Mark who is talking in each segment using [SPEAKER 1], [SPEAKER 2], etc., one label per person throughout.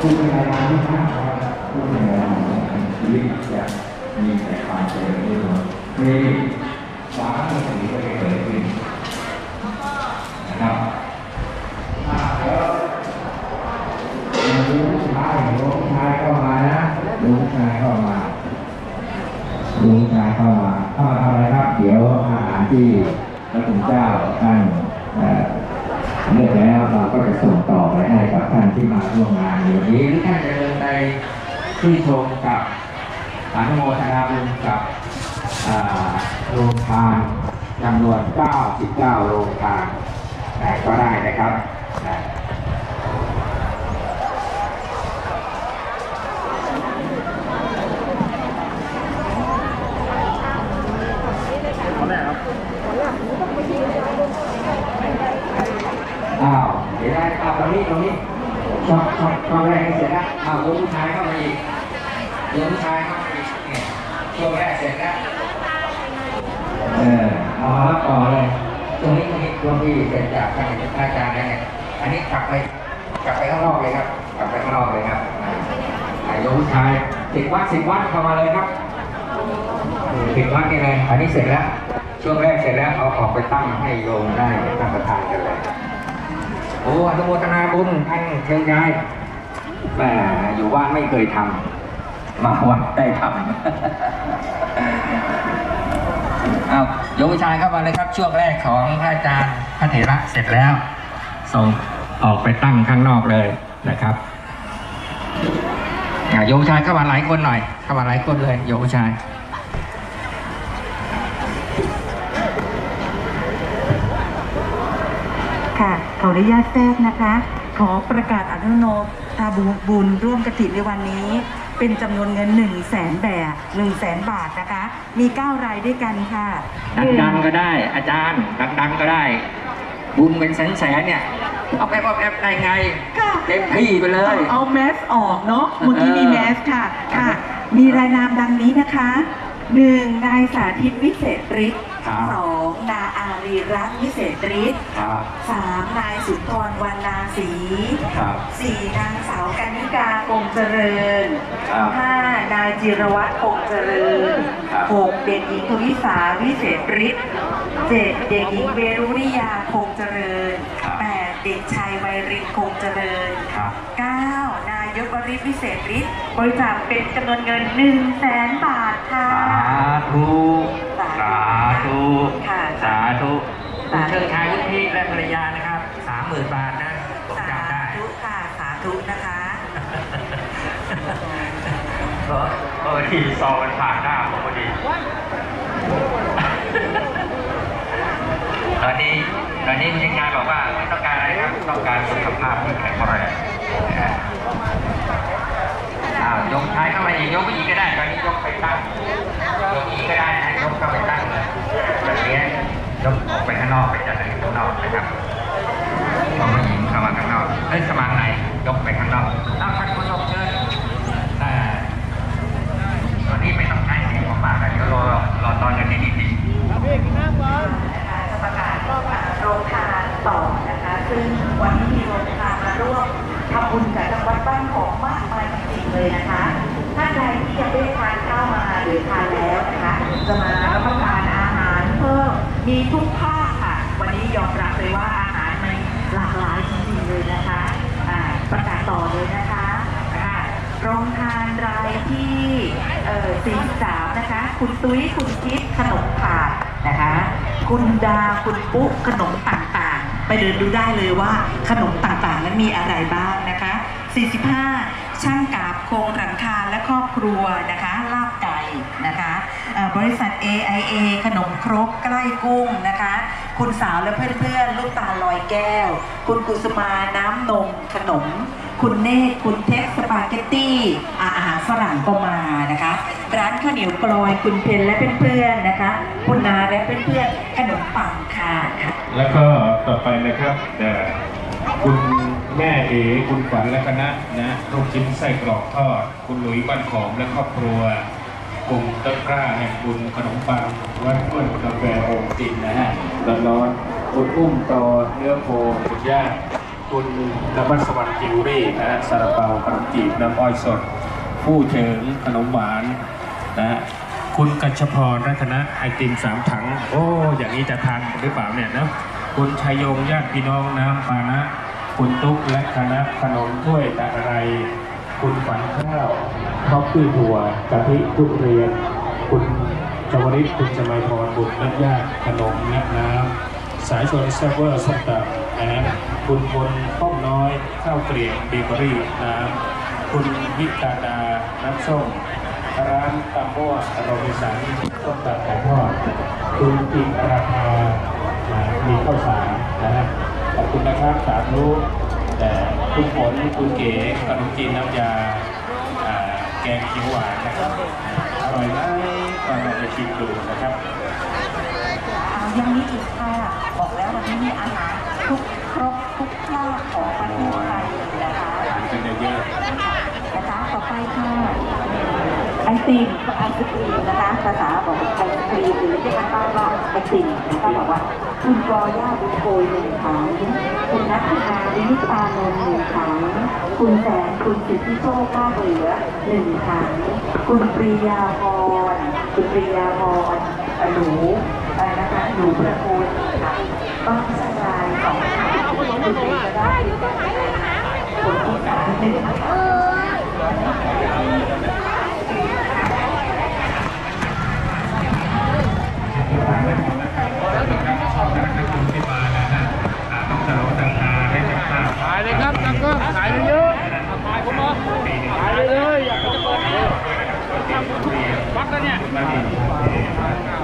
[SPEAKER 1] คุณเป็นรายการที่ห้าครับผู้บริหารชีวิตจะมีแต่ความเจริญรุ่งเรืองมีความมั่นคงก็จะเกิดขึ้นนะครับอ่าเดี๋ยวลุงชายลุงชายเข้ามานะลุงชายเข้ามาลุงชายเข้ามาเข้ามาทำอะไรครับ เดี๋ยวอาหารที่พระคุณเจ้าท่าน เอ่อเลือกแล้วเราก็จะส่งต่อไปให้กับท่านที่มาร่วมงานในวันนี้หรือท่านจะเดินไปที่ชมกับอนุโมทนาบุญกับโรงทานจำนวน 99 โรงทานก็ได้นะครับนะอ้าวเดี๋ยวได้ค รับตรงนี้ตรงนี้ช่องช่องช่องแรกเสร็จแล้วเอาโยมผู้ชายเข้ามาอีกโยมผู้ชายเข้ามาอีกช่วงแรกเสร็จแล้วเออเอามารับต่อเลยตรงนี้ตรงนี้ตรงที่เสร็จจากทานอาจารย์แล้วเนี่ยอันนี้กลับไปกลับไปข้างนอกเลยครับ กลับไปข้างนอกเลยครับอ่าอ่าโยมผู้ชายสิบวัดสิบวัดเข้ามาเลยครับสิบวัดนี่เลยอันนี้เสร็จแล้วช่วงแรกเสร็จแล้วเอาออกไปตั้งให้โยมได้ตั้งประธานกันเลย โอ้อนุโมทนาบุญท่านเชิงยายแหมอยู่บ้านไม่เคยทำมาวัดได้ทำเอาโยมชายเข้ามาเลยครับช่วงแรกของพระอาจารย์พระเถระเสร็จแล้ว ส่งออกไปตั้งข้างนอกเลยนะครับโยมชายเข้ามาหลายคนหน่อยเข้ามาหลายคนเลยโยมชาย
[SPEAKER 2] ค่ะขออนุญาตแทรกนะคะ ขอประกาศอนุโมทนาบุญร่วมกฐินในวันนี้ เป็นจำนวนเงิน1 0 0 0 0แสนแบบ1 0 0 0 0แสนบาทนะคะ มี 9 รายด้วยกันค่ะ
[SPEAKER 1] ดังๆก็ได้ อาจารย์ดังๆก็ได้ บุญเป็นแสนๆเนี่ยเอาไปเอาแอปได้ไง
[SPEAKER 2] ค่ะ
[SPEAKER 1] เต็มที่ไปเลย
[SPEAKER 2] เอาแมสออกเนาะเมื่อกี้มี
[SPEAKER 1] เออ
[SPEAKER 2] แมสค่ะค่ะ มีรายนามดังนี้นะคะหนึ่งนายสาธิตวิเศษฤทธิ์
[SPEAKER 1] ครับ
[SPEAKER 2] สองนาอารีรัตน์วิเศษฤทธิ์
[SPEAKER 1] ครับ
[SPEAKER 2] สามนายสุนทรวรรณาศรี
[SPEAKER 1] ครับ
[SPEAKER 2] สี่นางสาวกันิกาคงเจริญ
[SPEAKER 1] ครับ
[SPEAKER 2] ห้านายจิรวัตรคงเจริญ
[SPEAKER 1] ครับ
[SPEAKER 2] หกเด็กหญิงทวิสาวิเศษฤทธิ์เจ็ดเด็กหญิงเวรุริยาคงเจริญ
[SPEAKER 1] ครับ
[SPEAKER 2] แปดเด็กชายไวรินคงเจริญ
[SPEAKER 1] ครับ
[SPEAKER 2] เก้านา ยกวริศวิเศษฤทธิ์บริจาคเป็นจำนวนเงิน1 0 0 0 0แสนบาทค่ะ
[SPEAKER 1] สาธุสาธุ
[SPEAKER 2] ค่ะ
[SPEAKER 1] สาธุ
[SPEAKER 2] สาธุ
[SPEAKER 1] เชิญชายวุฒิและภรรยานะครับสามหมื่นบาทนะผม
[SPEAKER 2] สา
[SPEAKER 1] จำได้
[SPEAKER 2] ธุค่ะสาธุนะคะ
[SPEAKER 1] เออเออทีซอมันผ่านหน้าผมพอดี ตอนนี้ตอนนี้ทีมงานบอกว่าไม่ต้องการอะไรครับ ต้องการสุขภาพที่แข็งแรงนะฮะ อ้าวยกชายเข้าไปอีกยกผู้หญิงก็ได้ตอนนี้ยกไปตั้งยกผู้หญิงก็ได้นะยกเข้าไปตั้งเลยแบบนี้ยกออกไปข้างนอกไปจัดอะไรข้างนอกนะครับเอาผู้หญิงเข้ามาข้างนอกเอ้ยสมางในยกไปข้างนอกอ้าวท่านผู้ชมเชิญแต่ตอนนี้ไม่ต้องใช้เสียงของปากแล้วเดี๋ยวรอรอตอนกันนี้ดีๆ
[SPEAKER 2] นะคะจะประกาศโรงทานต่อนะคะ ซึ่งวันนี้มีโรงทานมาร่วมทำบุญกับจังหวัดบ้านของมากมายจริงๆเลยนะคะ ท่านใดที่ยังไม่ได้ทานข้าวมาหรือทานแล้วนะคะ จะมารับประทานอาหารเพิ่มมีทุกภาคค่ะ วันนี้ยอมรับเลยว่าอาหารมันหลากหลายจริงๆเลยนะคะอ่าประกาศต่อเลยนะคะอ่าโรงทานรายที่เอ่อ43นะคะ คุณตุ้ยคุณทิพย์ขนมถาดนะคะ คุณดาคุณปุ๊ขนมต่างๆ ไปเดินดูได้เลยว่าขนมต่างๆนั้นมีอะไรบ้างนะคะ 45 ช่างกาบโครงหลังคาและครอบครัวนะคะ นะคะบริษัท AIA ขนมครกใกล้กุ้งนะคะ คุณสาวและเพื่อนๆ ลูกตาลอยแก้ว คุณกุสมาน้ำนมขนม คุณเนตรคุณเทสสปาเกตตี้อาหารฝรั่งก็มานะคะ ร้านข้าวเหนียวกลอยคุณเพนและเพื่อนๆนะคะ คุณนาและเพื่อนๆขนมปังค่ะค่ะ
[SPEAKER 3] แล้วก็ต่อไปนะครับคุณแม่เอคุณขวัญและคณะนะลูกชิ้นไส้กรอกทอด คุณหลุยบ้านขอมและครอบครัว กลุ่มต้นกล้าแห่งบุญขนมปังวัดก้นกาแฟโอมจินนะฮะร้อนๆคุณอุ้มต่อเนื้อโคคุณย่าคุณนภัสสวรรค์จิวเร่นะฮะซาลาเปาขนมจีบน้ำอ้อยสด ผู้เฉิงขนมหวานนะฮะคุณกัญชพรรัตนะไอติมสามถัง โอ้ อย่างนี้จะทานหรือเปล่าเนี่ยนะคุณชัยยงญาติพี่น้องน้ำปานะคุณตุ๊กและคณะขนมถ้วยตะไร คุณฝันข้าว ครอบปี้ถั่วกะทิทุเรียน คุณชวริตคุณสมัยพรบุตรนักญาติขนมและน้ำสายชนเซฟเวอร์ส้มตำนะฮะคุณพลป้อมน้อยข้าวเกลียบเบเกอรี่น้ำคุณวิกาดาน้ำส้มร้านตำมั่วโรบินสันส้มตำไก่ทอดคุณจิราภามีข้าวสารนะฮะขอบคุณนะครับสาธุแต่คุณฝนคุณเก๋ขนมจีนน้ำยา กงเขียวหวานนะครับ อร่อยไหมก็ลองไปชิมดูนะครับ
[SPEAKER 2] เอยังมีอีกค่ะ บอกแล้ววันนี้มีอาหารทุกครบทุกภาคของประเทศไทยเลยนะคะ
[SPEAKER 3] ทานกันเยอะ
[SPEAKER 2] นะคะต่อไปค่ะ ไอติมไอศครีมนะคะภาษาบอกไอศครีมหรือที่มันบ้านว่าไอติมนะคะบอกว่า คุณกอย่าบุญโกยหนึ่งถังคุณนัทนาวินิตานนท์หนึ่งถังคุณแสนคุณสิทธิโชคมากเหลือหนึ่งถังคุณปรียาพรคุณปรียาพรหนูอะไรนะคะหนูประโคนค่ะบ้านสลายสองถังคุณปรีจะได้คนที่สามหนึ่งถัง
[SPEAKER 4] ขายเลยครับนักก็ขายเยอะขายผมเหรอขายเลยอยากจะเปิด วัดแล้วเนี่ย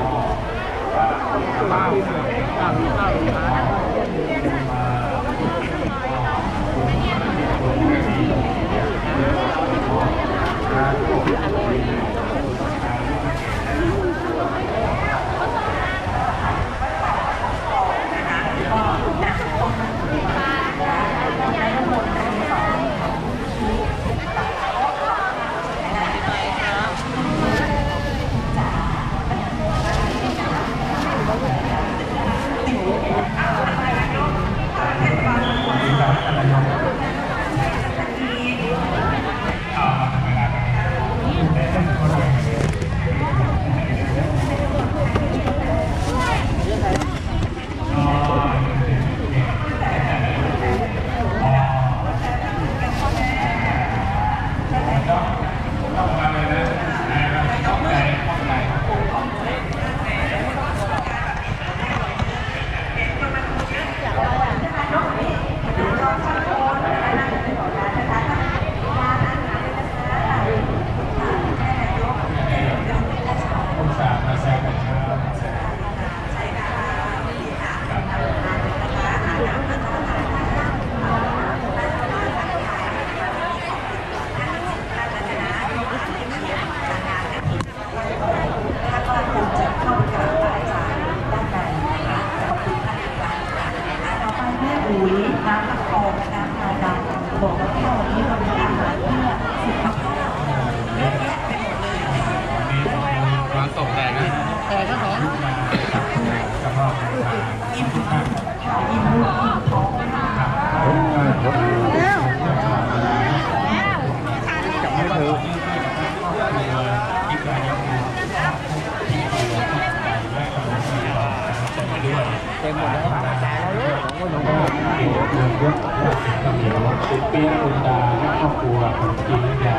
[SPEAKER 4] ค
[SPEAKER 3] รอบครัวคุณจินยา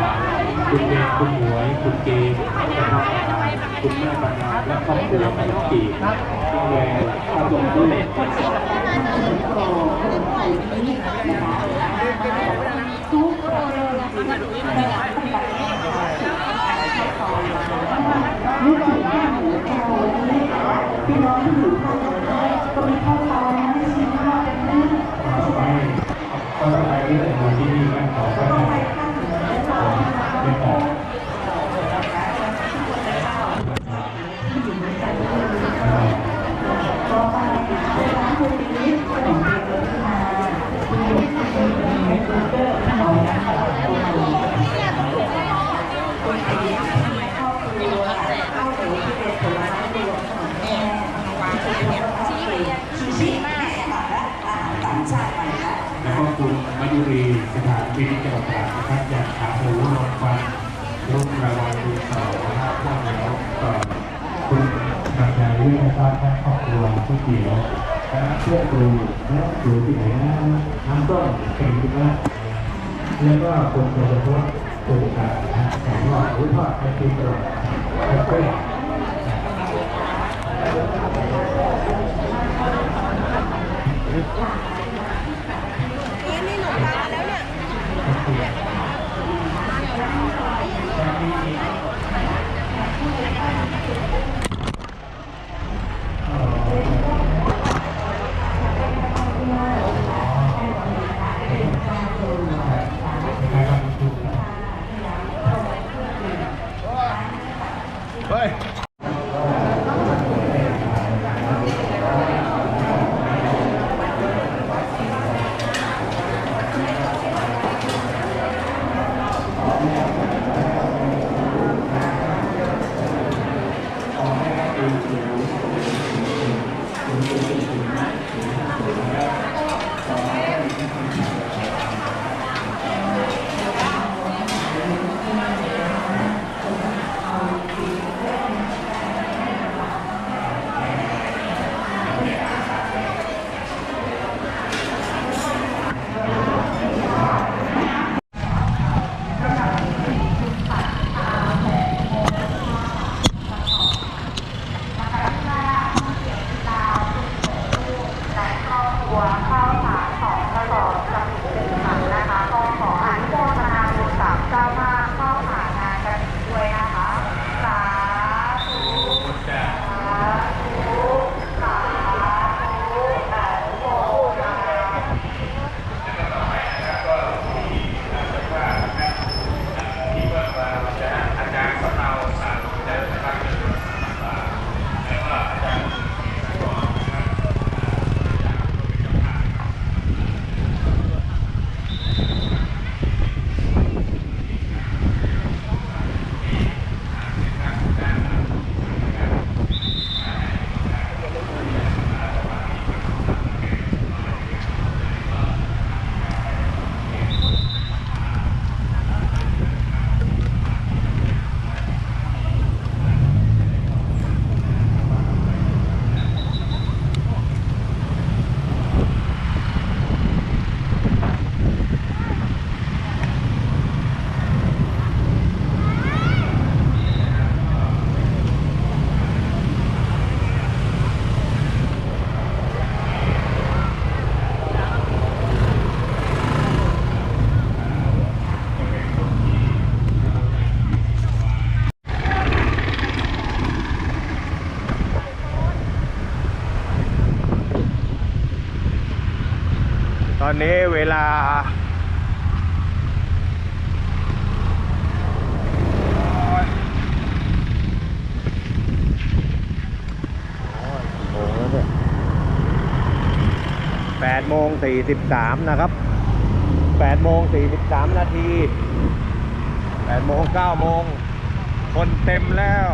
[SPEAKER 3] คุณเบนคุณหมวย คุณเกมและครับคุณแม่บรรณาและครอบครัวคุณจีคุณแหวนข้าวต้มด้วย
[SPEAKER 2] นึกถึงข้าวหมูแก้ววันนี้พี่น้องที่อยู่ภาคเหนือก็มีข้าวซอยนะให้ชิมข้าวกันนะ
[SPEAKER 3] ต่อไปก็ต่อไปที่จะมาที่นี่กันต่อไป
[SPEAKER 2] ก็ไปภาคเหนือแล้วก็
[SPEAKER 3] เป็นต่อ
[SPEAKER 2] ก็ไปร้านคุณนิดขนมเปี๊ยะรสมาคุณนิดคุณนิดคุณเกอร์ขนมนะคะคุณนิดคุณนิดข้าวครัวข้าวหมูที่เป็นผลไม้รวมขนมแม่ ชิชิชิชิมดุรี
[SPEAKER 3] สถานบินจังหวัดตราดนะครับอยากถามหูลงฟันรุ่นระวังดูต่อนะครับพวกเราต่อคุณนำใจเรื่องนะครับทั้งครอบครัวผู้เกี่ยวและเพื่อนครูและครูที่ไหนนะน้ำต้นเก่งมากแล้วก็คุณเฉพลโครงการนะแต่ว่าอุ้ยทอดไอติมตลอดโอเค
[SPEAKER 5] นี่
[SPEAKER 2] คุณครับ
[SPEAKER 4] อนนี้เวลา แปดโมงสี่สิบสามนะครับแปดโมงสี่สิบสามนาทีแปดโมงเก้าโมง คนเต็มแล้ว